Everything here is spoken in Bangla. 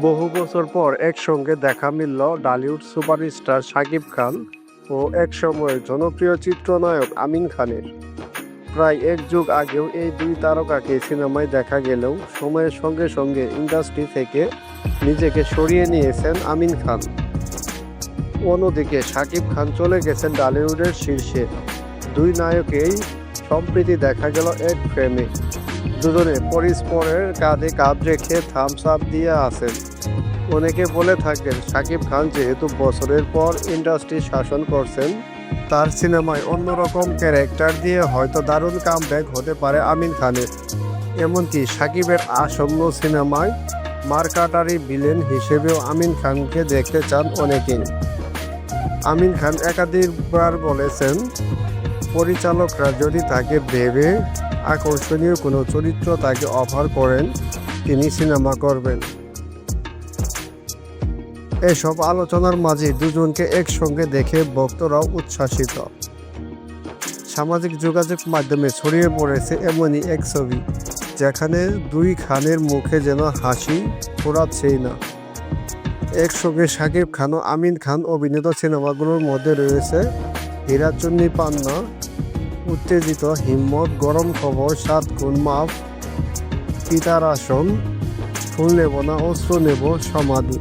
বহু বছর পর একসঙ্গে দেখা মিলল ডালিউড সুপারস্টার শাকিব খান ও একসময়ের জনপ্রিয় চিত্রনায়ক আমিন খানের। প্রায় এক যুগ আগেও এই দুই তারকাকে সিনেমায় দেখা গেলেও সময়ের সঙ্গে সঙ্গে ইন্ডাস্ট্রি থেকে নিজেকে সরিয়ে নিয়েছেন আমিন খান। অন্যদিকে শাকিব খান চলে গেছেন ডালিউডের শীর্ষে। দুই নায়কেই সম্প্রীতি দেখা গেল এক ফ্রেমে। দুজনে পরস্পরের কাঁধে কাঁধ রেখে থামস আপ দিয়ে আছেন অনেকে বলে থাকেন শাকিব খান যেহেতু বছরের পর ইন্ডাস্ট্রি শাসন করছেন, তার সিনেমায় অন্যরকম ক্যারেক্টার দিয়ে হয়তো দারুণ কাম কামব্যাক হতে পারে আমিন খানের। এমনকি শাকিবের আসন্ন সিনেমায় মার্কাটারি ভিলেন হিসেবেও আমিন খানকে দেখতে চান অনেকেই। আমিন খান একাধিকবার বলেছেন পরিচালকরা যদি তাকে ভেবে আকর্ষণীয় কোনো চরিত্র তাকে অফার করেন, তিনি সিনেমা করবেন। এসব আলোচনার মাঝে দুজনকে একসঙ্গে দেখে ভক্তরাও উচ্ছ্বাসিত। সামাজিক যোগাযোগ মাধ্যমে ছড়িয়ে পড়েছে এমনই এক ছবি, যেখানে দুই খানের মুখে যেন হাসি ফোরাচ্ছেই না। একসঙ্গে শাকিব খান ও আমিন খান অভিনীত সিনেমাগুলোর মধ্যে রয়েছে হীরাচন্নি পান্না উত্তেজিত, হিম্মত, গরম খবর সাত গুণ, মাপ, পিতার আসন, ফুল নেব না, অস্ত্র নেব, সমাধি।